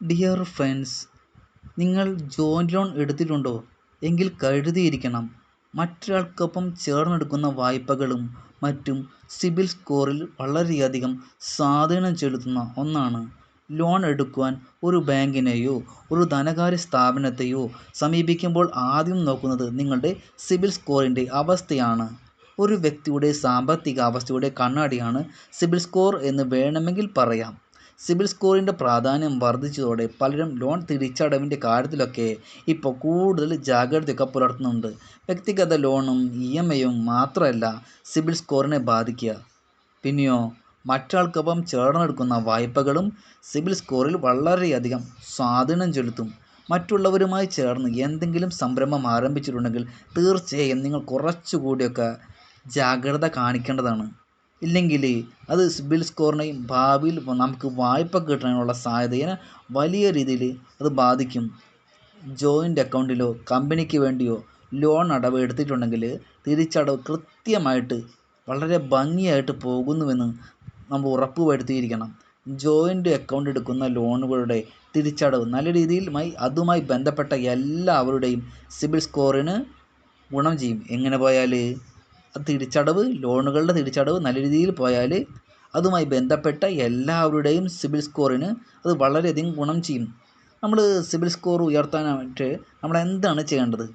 Dear friends നിങ്ങൾ joint loan എടുത്തിട്ടുണ്ടോ? എങ്കിൽ കരുതിയിരിക്കണം. മറ്റൊരാൾക്കൊപ്പം ചേർന്നെടുക്കുന്ന വായ്പകളും മറ്റും സിബിൽ സ്കോറിൽ വളരെയധികം സ്വാധീനം ചെലുത്തുന്ന ഒന്നാണ്. ലോൺ എടുക്കുവാൻ ഒരു ബാങ്കിനെയോ ഒരു ധനകാര്യ സ്ഥാപനത്തെയോ സമീപിക്കുമ്പോൾ ആദ്യം നോക്കുന്നത് നിങ്ങളുടെ സിബിൽ സ്കോറിന്റെ അവസ്ഥയാണ്. ഒരു വ്യക്തിയുടെ സാമ്പത്തിക അവസ്ഥയുടെ കണ്ണാടിയാണ് സിബിൽ സ്കോർ എന്ന് വേണമെങ്കിൽ പറയാം. സിബിൽ സ്കോറിന്റെ പ്രാധാന്യം വർദ്ധിച്ചതോടെ പലരും ലോൺ തിരിച്ചടവിന്റെ കാര്യത്തിലൊക്കെ ഇപ്പോൾ കൂടുതൽ ജാഗ്രതയൊക്കെ പുലർത്തുന്നുണ്ട്. വ്യക്തിഗത ലോണും ഇ എം ഐയും മാത്രമല്ല സിബിൽ സ്കോറിനെ ബാധിക്കുക. പിന്നെയോ മറ്റാൾക്കൊപ്പം ചേർന്നെടുക്കുന്ന വായ്പകളും സിബിൽ സ്കോറിൽ വളരെയധികം സ്വാധീനം ചെലുത്തും. മറ്റുള്ളവരുമായി ചേർന്ന് എന്തെങ്കിലും സംരംഭം ആരംഭിച്ചിട്ടുണ്ടെങ്കിൽ തീർച്ചയായും നിങ്ങൾ കുറച്ചുകൂടിയൊക്കെ ജാഗ്രത കാണിക്കേണ്ടതാണ്. ഇല്ലെങ്കിൽ അത് സിബിൽ സ്കോറിനെയും ഭാവിയിൽ നമുക്ക് വായ്പ കിട്ടാനുള്ള സാധ്യതയെ വലിയ രീതിയിൽ അത് ബാധിക്കും. ജോയിന്റ് അക്കൗണ്ടിലോ കമ്പനിക്ക് വേണ്ടിയോ ലോൺ അടവ് എടുത്തിട്ടുണ്ടെങ്കിൽ തിരിച്ചടവ് കൃത്യമായിട്ട് വളരെ ഭംഗിയായിട്ട് പോകുന്നുവെന്ന് നമ്മൾ ഉറപ്പ് വരുത്തിയിരിക്കണം ജോയിന്റ് അക്കൗണ്ട് എടുക്കുന്ന ലോണുകളുടെ തിരിച്ചടവ് നല്ല രീതിയിൽ അതുമായി ബന്ധപ്പെട്ട എല്ലാവരുടെയും സിബിൽ സ്കോറിന് ഗുണം ചെയ്യും. എങ്ങനെ പോയാൽ തിരിച്ചടവ് ലോണുകളുടെ തിരിച്ചടവ് നല്ല രീതിയിൽ പോയാൽ അതുമായി ബന്ധപ്പെട്ട എല്ലാവരുടെയും സിബിൽ സ്കോറിന് അത് വളരെയധികം ഗുണം ചെയ്യും. നമ്മൾ സിബിൽ സ്കോർ ഉയർത്താനായിട്ട് നമ്മൾ എന്താണ് ചെയ്യേണ്ടത്?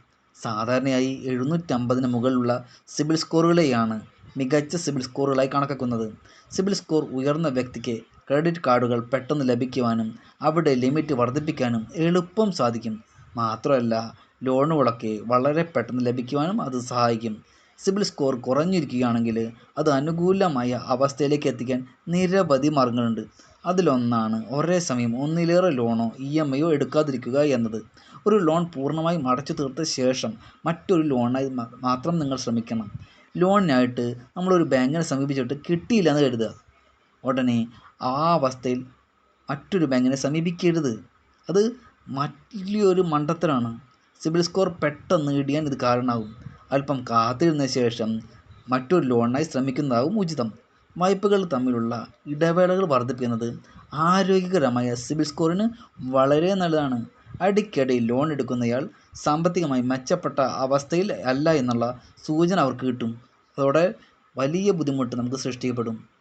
സാധാരണയായി എഴുന്നൂറ്റമ്പതിന് മുകളിലുള്ള സിബിൽ സ്കോറുകളെയാണ് മികച്ച സിബിൽ സ്കോറുകളായി കണക്കാക്കുന്നത്. സിബിൽ സ്കോർ ഉയർന്ന വ്യക്തിക്ക് ക്രെഡിറ്റ് കാർഡുകൾ പെട്ടെന്ന് ലഭിക്കുവാനും അവിടെ ലിമിറ്റ് വർദ്ധിപ്പിക്കാനും എളുപ്പം സാധിക്കും. മാത്രമല്ല ലോണുകളൊക്കെ വളരെ പെട്ടെന്ന് ലഭിക്കുവാനും അത് സഹായിക്കും. സിബിൽ സ്കോർ കുറഞ്ഞിരിക്കുകയാണെങ്കിൽ അത് അനുകൂലമായ അവസ്ഥയിലേക്ക് എത്തിക്കാൻ നിരവധി മാർഗങ്ങളുണ്ട്. അതിലൊന്നാണ് ഒരേ സമയം ഒന്നിലേറെ ലോണോ ഇ എം ഐയോ എടുക്കാതിരിക്കുക എന്നത്. ഒരു ലോൺ പൂർണമായും അടച്ചു തീർത്ത ശേഷം മറ്റൊരു ലോണായി മാത്രം നിങ്ങൾ ശ്രമിക്കണം. ലോണിനായിട്ട് നമ്മളൊരു ബാങ്കിനെ സമീപിച്ചിട്ട് കിട്ടിയില്ല എന്ന് കരുതുക. ഉടനെ ആ അവസ്ഥയിൽ മറ്റൊരു ബാങ്കിനെ സമീപിക്കരുത്. അത് മറ്റൊരു മണ്ടത്തരമാണ് സിബിൽ സ്കോർ പെട്ടെന്ന് ഇടിയാൻ ഇത് കാരണമാകും. അല്പം കാത്തിരുന്ന ശേഷം മറ്റൊരു ലോണിനായി ശ്രമിക്കുന്നതാവും ഉചിതം. വായ്പകൾ തമ്മിലുള്ള ഇടവേളകൾ വർദ്ധിപ്പിക്കുന്നത് ആരോഗ്യകരമായ സിബിൽ സ്കോറിന് വളരെ നല്ലതാണ്. അടിക്കടി ലോൺ എടുക്കുന്നയാൾ സാമ്പത്തികമായി മെച്ചപ്പെട്ട അവസ്ഥയിൽ അല്ല എന്നുള്ള സൂചന അവർക്ക് കിട്ടും. അതോടെ വലിയ ബുദ്ധിമുട്ട് നമുക്ക് സൃഷ്ടിക്കപ്പെടും.